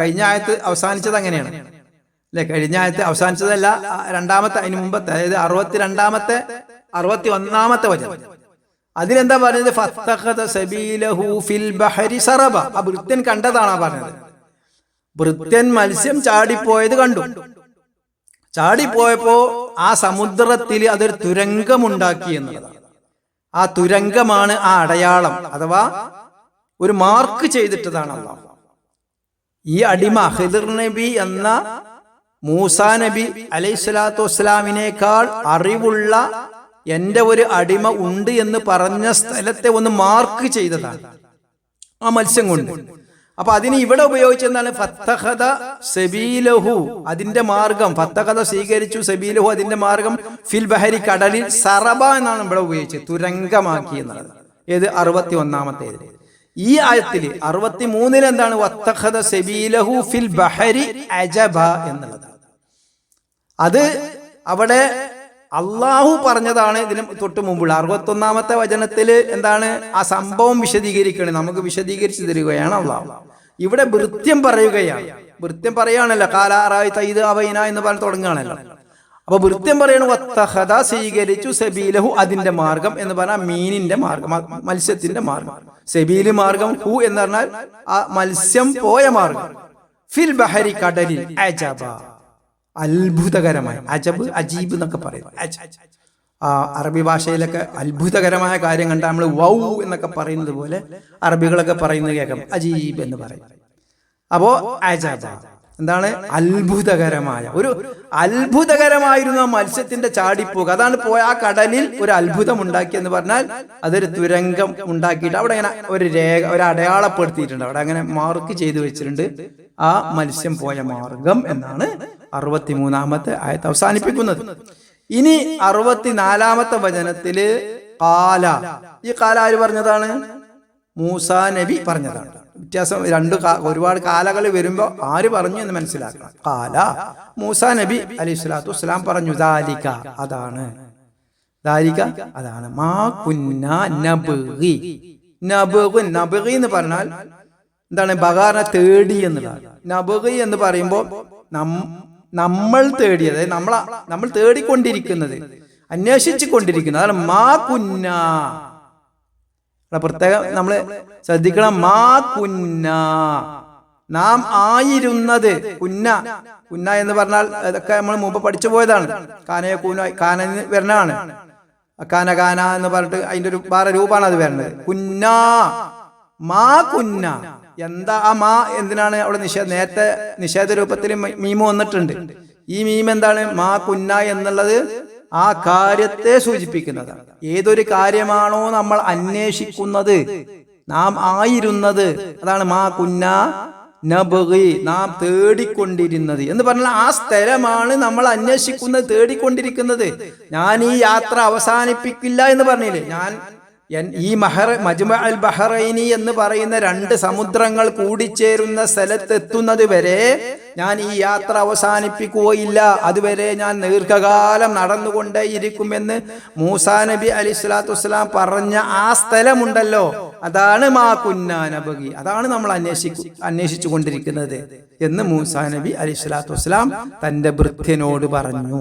കഴിഞ്ഞ ആയത്ത് അവസാനിച്ചത് അങ്ങനെയാണ്. അല്ലെ കഴിഞ്ഞ ആയത്ത് അവസാനിച്ചതല്ല രണ്ടാമത്തെ അതിന് മുമ്പത്തെ അതായത് അറുപത്തി രണ്ടാമത്തെ അറുപത്തി ഒന്നാമത്തെ വചനം. അതിലെന്താ പറഞ്ഞത്? സറബ. ആ വൃത്യൻ കണ്ടതാണ് പറഞ്ഞത്. വൃത്യൻ മത്സ്യം ചാടിപ്പോയത് കണ്ടു. ചാടിപ്പോയപ്പോ ആ സമുദ്രത്തിൽ അതൊരു തുരങ്കമുണ്ടാക്കി എന്നുള്ളതാണ്. ആ തുരങ്കമാണ് ആ അടയാളം അഥവാ ഒരു മാർക്ക് ചെയ്തിട്ടതാണ് അള്ളാഹു. ഈ അടിമ ഹിദർ നബി എന്ന മൂസ നബി അലൈഹി സ്വലാത്തു വസ്സലാമിനേക്കാൾ അറിവുള്ള എന്റെ ഒരു അടിമ ഉണ്ട് എന്ന് പറഞ്ഞ സ്ഥലത്തെ ഒന്ന് മാർക്ക് ചെയ്തതാണ് ആ മത്സ്യം കൊണ്ട്. അപ്പൊ അതിന് ഇവിടെ ഉപയോഗിച്ചെന്താണ്? ഫത്തഹദ സെബീലഹു. അതിന്റെ മാർഗം ഫത്തഹദ സ്വീകരിച്ചു സെബീലഹു അതിന്റെ മാർഗം ഫിൽ ബഹരി കടലിൽ സറബ എന്നാണ് ഇവിടെ ഉപയോഗിച്ചത് തുരങ്കമാക്കി എന്നുള്ളത് ഏത്? അറുപത്തി ഒന്നാമത്തെ ഈ ആയത്തിൽ അറുപത്തി മൂന്നിൽ എന്താണ്? വത്തഹദ സെബീലഹു ഫിൽ ബഹരി അജബ എന്നുള്ളത്. അത് അവിടെ അള്ളാഹു പറഞ്ഞതാണ് ഇതിന് തൊട്ട് മുമ്പുള്ള അറുപത്തി ഒന്നാമത്തെ വചനത്തിൽ എന്താണ്? ആ സംഭവം വിശദീകരിക്കണേ. നമുക്ക് വിശദീകരിച്ചു തരികയാണ് അള്ളാഹു. ഇവിടെ വൃത്യം പറയുകയാണ്. വൃത്യം പറയുകയാണല്ലോ. കാലാറായി തൈത് അവൈന എന്ന് പറഞ്ഞ് തുടങ്ങുകയാണല്ലോ. അപ്പൊ വൃത്യം പറയണ വത്തഹദ സ്വീകരിച്ചു സബീലഹു അതിന്റെ മാർഗം എന്ന് പറഞ്ഞാൽ മീനിന്റെ മാർഗം മത്സ്യത്തിന്റെ മാർഗം. സബീൽ മാർഗം ഹു എന്ന് പറഞ്ഞാൽ ആ മത്സ്യം പോയ മാർഗം. ഫിൽ ബഹരി കടലിൽ അജബ. അത്ഭുതകരമായി. അജബ് അജീബ് എന്നൊക്കെ പറയുന്നു ആ അറബി ഭാഷയിലൊക്കെ അത്ഭുതകരമായ കാര്യം കണ്ടാൽ നമ്മൾ വൗ എന്നൊക്കെ പറയുന്നത് പോലെ അറബികളൊക്കെ പറയുന്നത് കേൾക്കാം. അജീബ് എന്ന് പറയും. അപ്പോ അജബ. എന്താണ്? അത്ഭുതകരമായ. ഒരു അത്ഭുതകരമായിരുന്നു ആ മത്സ്യത്തിന്റെ ചാടിപ്പോക്ക്. അതാണ് പോയ ആ കടലിൽ ഒരു അത്ഭുതം ഉണ്ടാക്കി എന്ന് പറഞ്ഞാൽ അതൊരു തുരങ്കം ഉണ്ടാക്കിയിട്ട് അവിടെ ഇങ്ങനെ ഒരു രേഖ ഒരു അടയാളപ്പെടുത്തിയിട്ടുണ്ട്. അവിടെ അങ്ങനെ മാർക്ക് ചെയ്തു വെച്ചിട്ടുണ്ട്. ആ മത്സ്യം പോയ മാർഗം എന്നാണ് അറുപത്തിമൂന്നാമത്തെ ആയത്ത് അവസാനിപ്പിക്കുന്നത്. ഇനി അറുപത്തിനാലാമത്തെ വചനത്തിൽ കാല. ഈ കാല ആര് പറഞ്ഞതാണ്? മൂസ നബി പറഞ്ഞതാണ്. വ്യത്യാസം രണ്ട് ഒരുപാട് കാലകൾ വരുമ്പോ ആര് പറഞ്ഞു എന്ന് മനസ്സിലാക്കണം. കാല. മൂസ നബി അലി സ്വലാത്തു വസ്സലാം പറഞ്ഞു ദാലിക അതാണ്. ദാലിക അതാണ്. മാ കുന്ന എന്ന് പറഞ്ഞാൽ എന്താണ്? ബഗാറിനെ തേടി എന്നുള്ളതാണ്. നബുഗി എന്ന് പറയുമ്പോൾ നം- നമ്മൾ തേടിയത് അതായത് നമ്മൾ നമ്മൾ തേടിക്കൊണ്ടിരിക്കുന്നത് അന്വേഷിച്ചു കൊണ്ടിരിക്കുന്നത് അതാണ് മാ കുന്ന. പ്രത്യേകം നമ്മൾ ശ്രദ്ധിക്കണം. മാ കുന്ന. നാം ആയിരുന്നത് കുന്ന. കുന്ന എന്ന് പറഞ്ഞാൽ അതൊക്കെ നമ്മൾ മുമ്പ് പഠിച്ചു പോയതാണ്. കാനയെ കൂന കാന വരുന്നതാണ് കാന കാന എന്ന് പറഞ്ഞിട്ട് അതിന്റെ ഒരു വേറെ രൂപമാണ് അത് വരുന്നത് കുന്ന. മാ കുന്ന. എന്താ ആ മാ എന്തിനാണ് അവിടെ നിഷേധ നേരത്തെ നിഷേധ രൂപത്തിൽ മീമ് വന്നിട്ടുണ്ട്. ഈ മീം എന്താണ്? മാ കുന്ന എന്നുള്ളത് ആ കാര്യത്തെ സൂചിപ്പിക്കുന്നതാണ് ഏതൊരു കാര്യമാണോ നമ്മൾ അന്വേഷിക്കുന്നത്. നാം ആയിരുന്നത്. അതാണ് മാ കുന്ന നബി നാം തേടിക്കൊണ്ടിരുന്നത്. എന്ന് പറഞ്ഞാൽ ആ സ്ഥലമാണ് നമ്മൾ അന്വേഷിക്കുന്നത് തേടിക്കൊണ്ടിരിക്കുന്നത്. ഞാൻ ഈ യാത്ര അവസാനിപ്പിക്കില്ല എന്ന് പറഞ്ഞില്ലേ? ഞാൻ ഈ മഹർ മജ്മ അൽ ബഹറൈനി എന്ന് പറയുന്ന രണ്ട് സമുദ്രങ്ങൾ കൂടിച്ചേരുന്ന സ്ഥലത്ത് എത്തുന്നത് വരെ ഞാൻ ഈ യാത്ര അവസാനിപ്പിക്കുകയില്ല. അതുവരെ ഞാൻ ദീർഘകാലം നടന്നുകൊണ്ടേയിരിക്കുമെന്ന് മൂസാ നബി അലി സ്വലാത്തു വസ്സലാം പറഞ്ഞ ആ സ്ഥലമുണ്ടല്ലോ. അതാണ് മാ കുന്നാനബകി അതാണ് നമ്മൾ അന്വേഷിക്കു അന്വേഷിച്ചു കൊണ്ടിരിക്കുന്നത് എന്ന് മൂസാ നബി അലി സ്വലാത്തു വസ്സലാം തന്റെ ഭൃത്യനോട് പറഞ്ഞു.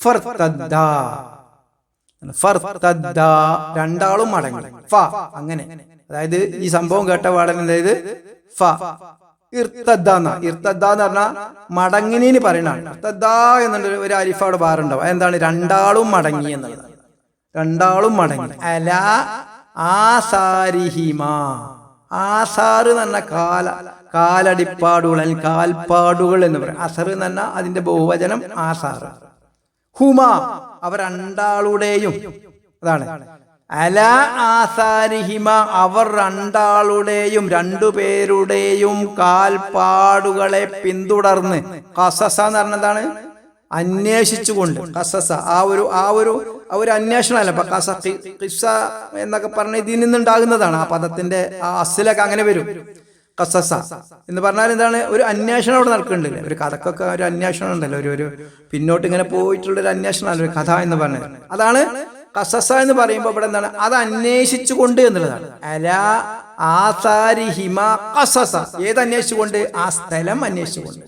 ഫർത്തദ്ദാ. രണ്ടാളും മടങ്ങി. ഫ അങ്ങനെ. അതായത് ഈ സംഭവം കേട്ട പാടൻ അതായത് ഫ. ഇർത്തദ്ദാന്ന ഇർത്തദ്ദ എന്ന് പറഞ്ഞാൽ മടങ്ങിനീന് പറയണാണ് ഇർത്തദ്ദ എന്നുള്ള ഒരു അരിഫ അവിടെ ബാറുണ്ടാവും എന്താണ് രണ്ടാളും മടങ്ങി എന്നുള്ളത്. രണ്ടാളും മടങ്ങി. അല ആസാരിഹിമ. ആസാറ് എന്ന് കാല. കാലടിപ്പാടുകൾ അല്ലെങ്കിൽ കാൽപ്പാടുകൾ എന്ന് പറയും. അസർ എന്ന് പറഞ്ഞാൽ അതിന്റെ ബഹുവചനം ആസാർ. ഹുമ. അവർ രണ്ടാളുടെയും അതാണ്. അല ആസാരിഹിമ അവർ രണ്ടാളുടെയും രണ്ടുപേരുടെയും കാൽപ്പാടുകളെ പിന്തുടർന്ന് കസസ എന്ന് പറഞ്ഞതാണ് അന്വേഷിച്ചുകൊണ്ട്. കസസ. ആ ഒരു ആ ഒരു ആ ഒരു അന്വേഷണമല്ല. ഇപ്പൊ കസ കിസ എന്നൊക്കെ പറഞ്ഞ ഇതിൽ നിന്നുണ്ടാകുന്നതാണ്. ആ പദത്തിന്റെ ആ അസിലൊക്കെ അങ്ങനെ വരും. കസസ എന്ന് പറഞ്ഞാൽ എന്താണ്? ഒരു അന്വേഷണം അവിടെ നടക്കുന്നുണ്ടല്ലേ ഒരു കഥക്കൊക്കെ ഒരു അന്വേഷണം ഉണ്ടല്ലോ. ഒരു ഒരു പിന്നോട്ട് ഇങ്ങനെ പോയിട്ടുള്ള ഒരു അന്വേഷണമല്ല ഒരു കഥ എന്ന് പറഞ്ഞത് അതാണ് കസസ എന്ന് പറയുമ്പോൾ ഇവിടെ എന്താണ്? അത് അന്വേഷിച്ചു കൊണ്ട് എന്നുള്ളതാണ്. അല ആസാരിഹിമ കസസ. ഏത് അന്വേഷിച്ചുകൊണ്ട്? ആ സ്ഥലം അന്വേഷിച്ചുകൊണ്ട്.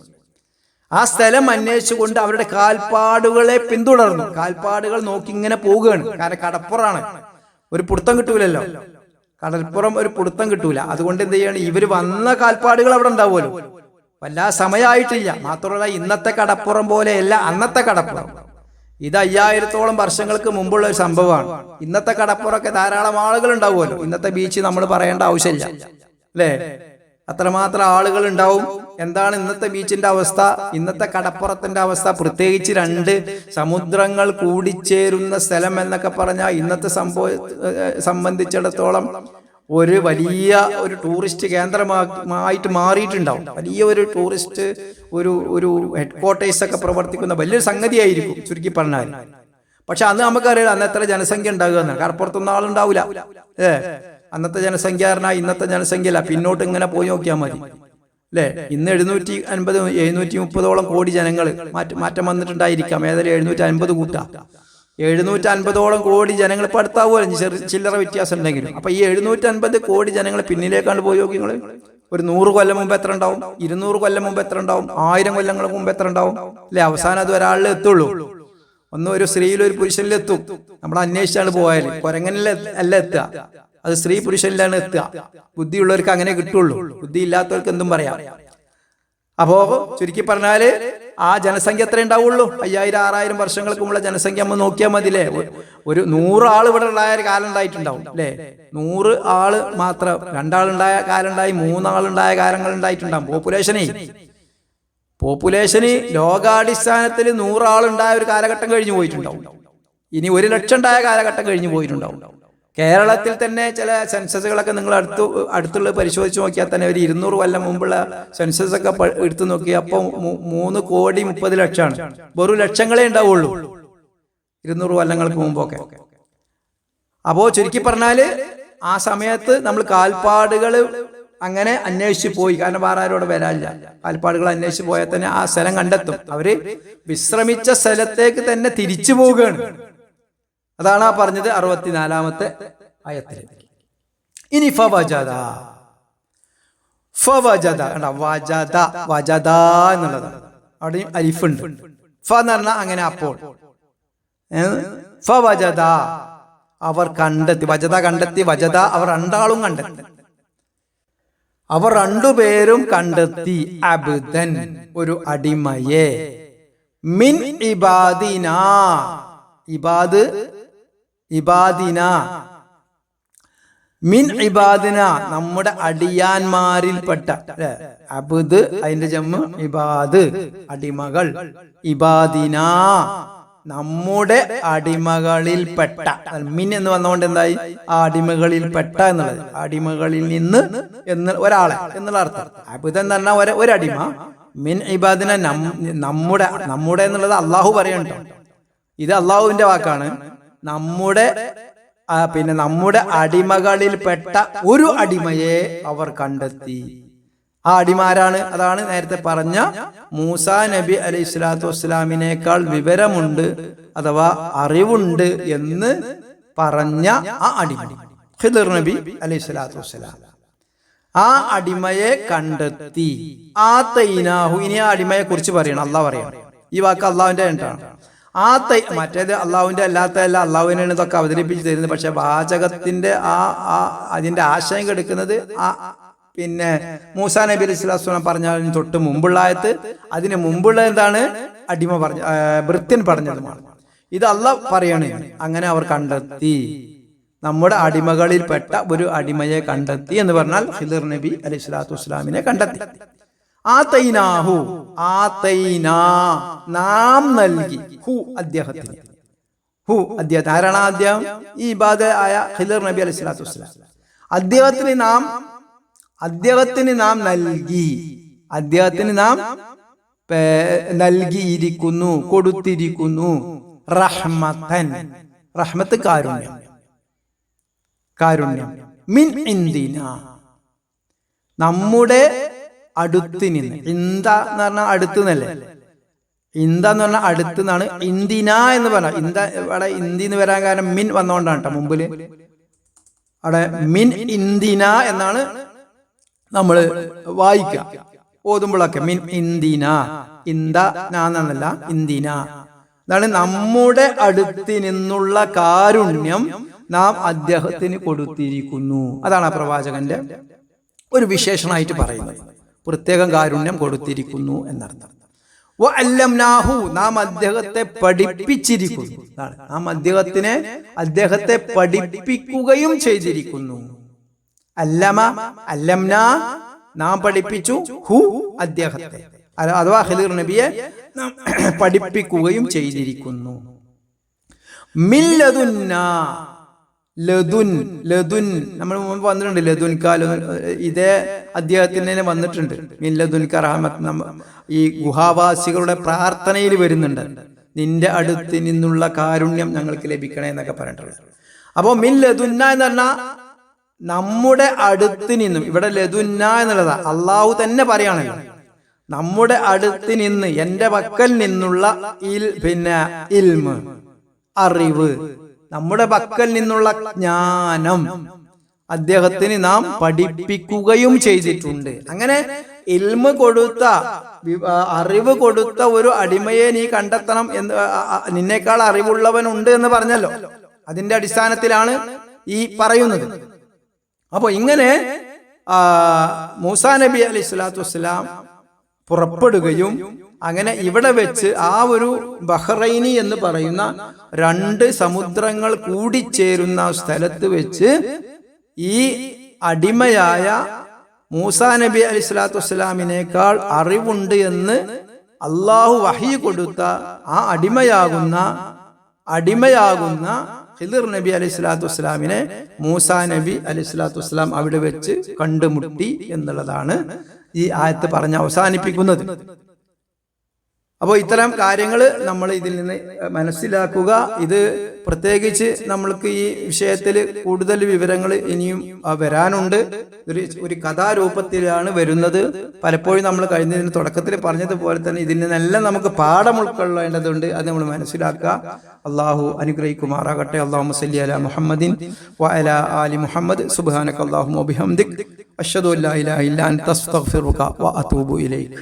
ആ സ്ഥലം അന്വേഷിച്ചുകൊണ്ട് അവരുടെ കാൽപ്പാടുകളെ പിന്തുടർന്നു. കാൽപ്പാടുകൾ നോക്കി ഇങ്ങനെ പോവുകയാണ്. കാരണം കടപ്പുറാണ് ഒരു പുടുത്തം കിട്ടൂലല്ലോ. കടൽപ്പുറം ഒരു പിടുത്തം കിട്ടൂല. അതുകൊണ്ട് എന്ത് ചെയ്യണം? ഇവർ വന്ന കാൽപ്പാടുകൾ അവിടെ ഉണ്ടാവുമല്ലോ. വല്ലാ സമയമായിട്ടില്ല മാത്രമല്ല ഇന്നത്തെ കടപ്പുറം പോലെയല്ല അന്നത്തെ കടപ്പുറം. ഇത് അയ്യായിരത്തോളം വർഷങ്ങൾക്ക് മുമ്പുള്ള ഒരു സംഭവമാണ്. ഇന്നത്തെ കടപ്പുറമൊക്കെ ധാരാളം ആളുകൾ ഉണ്ടാവുമല്ലോ. ഇന്നത്തെ ബീച്ച് നമ്മൾ പറയേണ്ട ആവശ്യമില്ല. അല്ലേ? അത്രമാത്രം ആളുകൾ ഉണ്ടാവും എന്താണ് ഇന്നത്തെ ബീച്ചിന്റെ അവസ്ഥ? ഇന്നത്തെ കടപ്പുറത്തിന്റെ അവസ്ഥ. പ്രത്യേകിച്ച് രണ്ട് സമുദ്രങ്ങൾ കൂടിച്ചേരുന്ന സ്ഥലം എന്നൊക്കെ പറഞ്ഞാൽ ഇന്നത്തെ സംഭവ ഏഹ് സംബന്ധിച്ചിടത്തോളം ഒരു വലിയ ഒരു ടൂറിസ്റ്റ് കേന്ദ്രമായിട്ട് മാറിയിട്ടുണ്ടാവും. വലിയ ഒരു ടൂറിസ്റ്റ് ഒരു ഒരു ഹെഡ് ക്വാർട്ടേഴ്സ് ഒക്കെ പ്രവർത്തിക്കുന്ന വലിയൊരു സംഗതിയായിരിക്കും ചുരുക്കി പറഞ്ഞാൽ പക്ഷെ അന്ന് നമുക്കറിയാം അന്ന് എത്ര ജനസംഖ്യ ഉണ്ടാകുക എന്നാണ്. കടപ്പുറത്തൊന്നും ആളുണ്ടാവില്ല ഏ അന്നത്തെ ജനസംഖ്യ പറഞ്ഞാൽ ഇന്നത്തെ ജനസംഖ്യ അല്ല പിന്നോട്ട് ഇങ്ങനെ പോയി നോക്കിയാൽ മതി. അല്ലേ ഇന്ന് എഴുന്നൂറ്റി അൻപത് എഴുന്നൂറ്റി മുപ്പതോളം കോടി ജനങ്ങൾ മാറ്റം മാറ്റം വന്നിട്ടുണ്ടായിരിക്കാം. ഏതായാലും എഴുന്നൂറ്റി അൻപത് കൂട്ടാം. എഴുന്നൂറ്റി അൻപതോളം കോടി ജനങ്ങൾ ഇപ്പം അടുത്താവുമല്ലോ ചെറിയ ചില്ലറ വ്യത്യാസം ഉണ്ടെങ്കിലും അപ്പം ഈ എഴുന്നൂറ്റി അൻപത് കോടി ജനങ്ങൾ പിന്നിലേക്കാണ്ട് പോയി നോക്കി നിങ്ങൾ ഒരു നൂറ് കൊല്ലം മുമ്പ് എത്ര ഉണ്ടാവും? ഇരുന്നൂറ് കൊല്ലം മുമ്പ് എത്ര ഉണ്ടാവും? ആയിരം കൊല്ലങ്ങൾക്ക് മുമ്പ് എത്ര ഉണ്ടാവും? അല്ലെ അവസാനം അത് ഒരാളിൽ എത്തുള്ളൂ. ഒന്ന് ഒരു സ്ത്രീയിൽ ഒരു പുരുഷനിലെത്തും നമ്മൾ അന്വേഷിച്ചാണ് പോയാൽ കൊരങ്ങനിൽ അല്ല എത്തുക. അത് സ്ത്രീ പുരുഷനിലാണ് എത്തുക. ബുദ്ധിയുള്ളവർക്ക് അങ്ങനെ കിട്ടുള്ളൂ. ബുദ്ധി ഇല്ലാത്തവർക്ക് എന്തും പറയാം. അപ്പോ ചുരുക്കി പറഞ്ഞാൽ ആ ജനസംഖ്യ എത്ര ഉണ്ടാവുള്ളൂ? അയ്യായിരം ആറായിരം വർഷങ്ങൾക്ക് മുമ്പുള്ള ജനസംഖ്യ നമ്മൾ നോക്കിയാൽ മതിലേ ഒരു നൂറ് ആൾ ഇവിടെ ഉണ്ടായ കാലം ഉണ്ടായിട്ടുണ്ടാവും അല്ലേ? നൂറ് ആൾ മാത്രം രണ്ടാളുണ്ടായ കാലം ഉണ്ടായി മൂന്നാളുണ്ടായ കാലങ്ങൾ ഉണ്ടായിട്ടുണ്ടാവും. പോപ്പുലേഷനെ പോപ്പുലേഷന് ലോകാടിസ്ഥാനത്തിൽ നൂറാളുണ്ടായ ഒരു കാലഘട്ടം കഴിഞ്ഞു പോയിട്ടുണ്ടാവും. ഇനി ഒരു ലക്ഷം ഉണ്ടായ കാലഘട്ടം കഴിഞ്ഞു പോയിട്ടുണ്ടാവും. കേരളത്തിൽ തന്നെ ചില സെൻസസുകളൊക്കെ നിങ്ങൾ അടുത്ത് അടുത്തുള്ള പരിശോധിച്ച് നോക്കിയാൽ തന്നെ ഒരു ഇരുന്നൂറ് കൊല്ലം മുമ്പുള്ള സെൻസസ് ഒക്കെ എടുത്തു നോക്കി അപ്പോൾ മൂന്ന് കോടി മുപ്പത് ലക്ഷമാണ്. വെറും ലക്ഷങ്ങളെ ഉണ്ടാവുള്ളൂ. ഇരുന്നൂറ് കൊല്ലങ്ങൾക്ക് മുമ്പൊക്കെ. അപ്പോ ചുരുക്കി പറഞ്ഞാൽ ആ സമയത്ത് നമ്മൾ കാൽപ്പാടുകൾ അങ്ങനെ അന്വേഷിച്ച് പോയി. കാരണം വേറെ ആരോട് വരാനില്ല. കാൽപ്പാടുകൾ അന്വേഷിച്ച് പോയാൽ തന്നെ ആ സ്ഥലം കണ്ടെത്തും. അവർ വിശ്രമിച്ച സ്ഥലത്തേക്ക് തന്നെ തിരിച്ചു പോവുകയാണ്. അതാണ് ആ പറഞ്ഞത് അറുപത്തിനാലാമത്തെ ആയത്തിൽ ഇനി ഫവജദ ഫവജദ കണ്ടോ വജദ വജദ എന്നുള്ളതാണ് അവിടെയും അലിഫുണ്ട് ഫ എന്ന് പറഞ്ഞാൽ അങ്ങനെ അപ്പോൾ? ഫവജദ അവർ കണ്ടെത്തി. വജത കണ്ടെത്തി. വജത അവർ രണ്ടാളും കണ്ടെത്തി. അവർ രണ്ടുപേരും കണ്ടെത്തി. അബുദൻ ഒരു അടിമയെ. മിൻ ഇബാദിന. ഇബാദ് ഇബാദിന. മിൻ ഇബാദിന നമ്മുടെ അടിയാന്മാരിൽപ്പെട്ട? അബുദ് അതിന്റെ ജമ്മ് ഇബാദ് അടിമകൾ. ഇബാദിന നമ്മുടെ അടിമകളിൽപ്പെട്ട. മിൻ എന്ന് വന്നുകൊണ്ട് എന്തായി? ആ അടിമകളിൽപ്പെട്ട എന്നുള്ളത്. അടിമകളിൽ നിന്ന് എന്ന് ഒരാളെ എന്നുള്ള അർത്ഥം. അബുദ് എന്ന് പറഞ്ഞാൽ ഒരു ഒരടിമ. മിൻ ഇബാദിന നമ്മുടെ നമ്മുടെ എന്നുള്ളത് അള്ളാഹു പറയണ്ടോ ഇത് അള്ളാഹുവിന്റെ വാക്കാണ്. നമ്മുടെ പിന്നെ നമ്മുടെ അടിമകളിൽപ്പെട്ട ഒരു അടിമയെ അവർ കണ്ടെത്തി. ആ അടിമാരാണ് അതാണ് നേരത്തെ പറഞ്ഞ മൂസ നബി അലി ഇസ്ലാത്തു വസ്സലാമിനേക്കാൾ വിവരമുണ്ട് അഥവാ അറിവുണ്ട് എന്ന് പറഞ്ഞ ആ അടിമ ഖിദർ നബി അലി ഇസ്ലാത്തു വസ്സലാം. ആ അടിമയെ കണ്ടെത്തി. ആ തൈനാഹു ഇനി ആ അടിമയെ കുറിച്ച് പറയണം അള്ളാഹ് പറയണം. ഈ വാക്ക് അള്ളാഹുവിന്റെ ആണ് ആ തൈ മറ്റേത് അള്ളാഹുവിന്റെ അല്ലാത്തതല്ല അള്ളാഹുവിനാണ് ഇതൊക്കെ അവതരിപ്പിച്ച് തരുന്നത്. പക്ഷെ വാചകത്തിന്റെ ആ ആ അതിന്റെ ആശയം കെടുക്കുന്നത് ആ പിന്നെ മൂസാ നബി അലൈഹി സ്വലാത്തു വസ്സലാം പറഞ്ഞതിന് തൊട്ട് മുമ്പുള്ള ആയത്ത് അതിന് മുമ്പുള്ള എന്താണ്? അടിമ പറഞ്ഞ വൃത്യൻ പറഞ്ഞതുമാണ്. ഇത് അല്ല പറയണേ അങ്ങനെ അവർ കണ്ടെത്തി. നമ്മുടെ അടിമകളിൽപ്പെട്ട ഒരു അടിമയെ കണ്ടെത്തി എന്ന് പറഞ്ഞാൽ ഹിദർ നബി അലൈഹി സ്വലാത്തു വസ്സലാമിനെ കണ്ടെത്തി. ആ ആതൈനാ. നാം നൽകി. ഹു അദ്ദേഹത്തിന്. ഹു അദ്ദേഹത്തിന് ആരാണ് ആ അദ്ദേഹം ഈ ഇബാദ ആയ ഹിദർ നബി അലൈഹി സ്വലാത്തു വസ്സലാം. അദ്ദേഹത്തിന് നാം അദ്ദേഹത്തിന് നാം നൽകി. അദ്ദേഹത്തിന് നാം നൽകിയിരിക്കുന്നു കൊടുത്തിരിക്കുന്നു. റഹ്മത്തൻ. റഹ്മത്ത് കാരുണ്യം. കാരുണ്യം. മിൻ ഇന്ദിന നമ്മുടെ അടുത്ത് നിന്ന് ഇന്ത എന്ന് പറഞ്ഞാൽ അടുത്ത് നിന്നല്ലേ ഇന്ത എന്ന് പറഞ്ഞാൽ അടുത്ത് നിന്നാണ് ഇന്ദിന എന്ന് പറഞ്ഞാൽ ഇന്ത ഇവിടെ ഇന്ത്യ എന്ന് വരാൻ കാരണം മിൻ വന്നോണ്ടാണ് കേട്ടോ മുമ്പിൽ. അവിടെ മിൻ ഇന്ദിന എന്നാണ് നമ്മൾ വായിക്കുക ഓതുമ്പോഴൊക്കെ മിൻ ഇന്ദിന. ഇന്ത നാന്നല്ല ഇന്ദിന. അതാണ് നമ്മുടെ അടുത്ത് നിന്നുള്ള കാരുണ്യം നാം അദ്ദേഹത്തിന് കൊടുത്തിരിക്കുന്നു. അതാണ് ആ പ്രവാചകന്റെ ഒരു വിശേഷണമായിട്ട് പറയുന്നത്. പ്രത്യേകം കാരുണ്യം കൊടുത്തിരിക്കുന്നു എന്നർത്ഥം. അല്ലംനാഹു നാം അദ്ദേഹത്തെ പഠിപ്പിച്ചിരിക്കുന്നു. നാം അദ്ദേഹത്തിനെ അദ്ദേഹത്തെ പഠിപ്പിക്കുകയും ചെയ്തിരിക്കുന്നു. അല്ലമ അല്ലംന നാം പഠിപ്പിച്ചു ഹു അദ്ദേഹത്തെ. അഥവാ ഖിദിർ നബിയെ പഠിപ്പിക്കുകയും ചെയ്തിരിക്കുന്നു. മില്ലതുന്ന ലതുൻ ലതുൻ നമ്മൾ മുമ്പ് വന്നിട്ടുണ്ട് ലതുൻ കാലു ഇതേ അദ്ദേഹത്തിന് തന്നെ വന്നിട്ടുണ്ട് ലതുൻ കറാമത്ത് ഈ ഗുഹാവാസികളുടെ പ്രാർത്ഥനയിൽ വരുന്നുണ്ട്. നിന്റെ അടുത്ത് നിന്നുള്ള കാരുണ്യം ഞങ്ങൾക്ക് ലഭിക്കണേ എന്നൊക്കെ പറഞ്ഞിട്ടുള്ളത് അപ്പോൾ മിൻ ലതുന്ന എന്ന് പറഞ്ഞാൽ നമ്മുടെ അടുത്ത് നിന്നും ഇവിടെ ലതുന്ന എന്നുള്ളതാ. അള്ളാഹു തന്നെ പറയുകയാണല്ലോ. നമ്മുടെ അടുത്ത് നിന്ന് എന്റെ പക്കൽ നിന്നുള്ള ഇൽ പിന്നെ ഇൽമ് അറിവ്. നമ്മുടെ പക്കൽ നിന്നുള്ള ജ്ഞാനം അദ്ദേഹത്തിന് നാം പഠിപ്പിക്കുകയും ചെയ്തിട്ടുണ്ട്. അങ്ങനെ ഇൽമ കൊടുത്ത അറിവ് കൊടുത്ത ഒരു അടിമയെ നീ കണ്ടെത്തണം എന്ന് നിന്നേക്കാൾ അറിവുള്ളവൻ ഉണ്ട് അറിവുള്ളവനുണ്ട് എന്ന് പറഞ്ഞല്ലോ. അതിന്റെ അടിസ്ഥാനത്തിലാണ് ഈ പറയുന്നത്. അപ്പൊ ഇങ്ങനെ മൂസാ നബി അലൈഹി സ്വലാത്തു വസ്സലാം പുറപ്പെടുകയും അങ്ങനെ ഇവിടെ വെച്ച് ആ ഒരു ബഹ്റൈനി എന്ന് പറയുന്ന രണ്ട് സമുദ്രങ്ങൾ കൂടിച്ചേരുന്ന സ്ഥലത്ത് വെച്ച് ഈ അടിമയായ മൂസ നബി അലി സ്വലാത്തു വസ്സലാമിനേക്കാൾ അറിവുണ്ട് എന്ന് അള്ളാഹു വഹി കൊടുത്ത ആ അടിമയാകുന്ന അടിമയാകുന്ന ഹിദിർ നബി അലൈഹി സ്വലാത്തു വസ്സലാമിനെ മൂസാ നബി അലൈഹി സ്വലാത്തു വസ്സലാം അവിടെ വെച്ച് കണ്ടുമുട്ടി എന്നുള്ളതാണ് ഈ ആയത്ത് പറഞ്ഞ് അവസാനിപ്പിക്കുന്നത്. അപ്പോൾ ഇത്തരം കാര്യങ്ങൾ നമ്മൾ ഇതിൽ നിന്ന് മനസ്സിലാക്കുക. ഇത് പ്രത്യേകിച്ച് നമ്മൾക്ക് ഈ വിഷയത്തിൽ കൂടുതൽ വിവരങ്ങൾ ഇനിയും വരാനുണ്ട്. ഒരു ഒരു കഥാരൂപത്തിലാണ് വരുന്നത്. പലപ്പോഴും നമ്മൾ കഴിഞ്ഞതിന് തുടക്കത്തിൽ പറഞ്ഞതുപോലെ തന്നെ ഇതിൽ നിന്നെല്ലാം നമുക്ക് പാഠം ഉൾക്കൊള്ളേണ്ടതുണ്ട്. അത് നമ്മൾ മനസ്സിലാക്കുക. അള്ളാഹു അനുഗ്രഹിക്കുമാറാകട്ടെ. അള്ളാഹു മസല്ലി അല മുഹമ്മദിൻ വഅല ആലി മുഹമ്മദ്. സുബ്ഹാനക അള്ളാഹു വബിഹംദിക് അഷ്ഹദു അല്ലാ ഇലാഹ ഇല്ല അൻത. അസ്തഗ്ഫിറുക വഅതൂബു ഇലൈക്.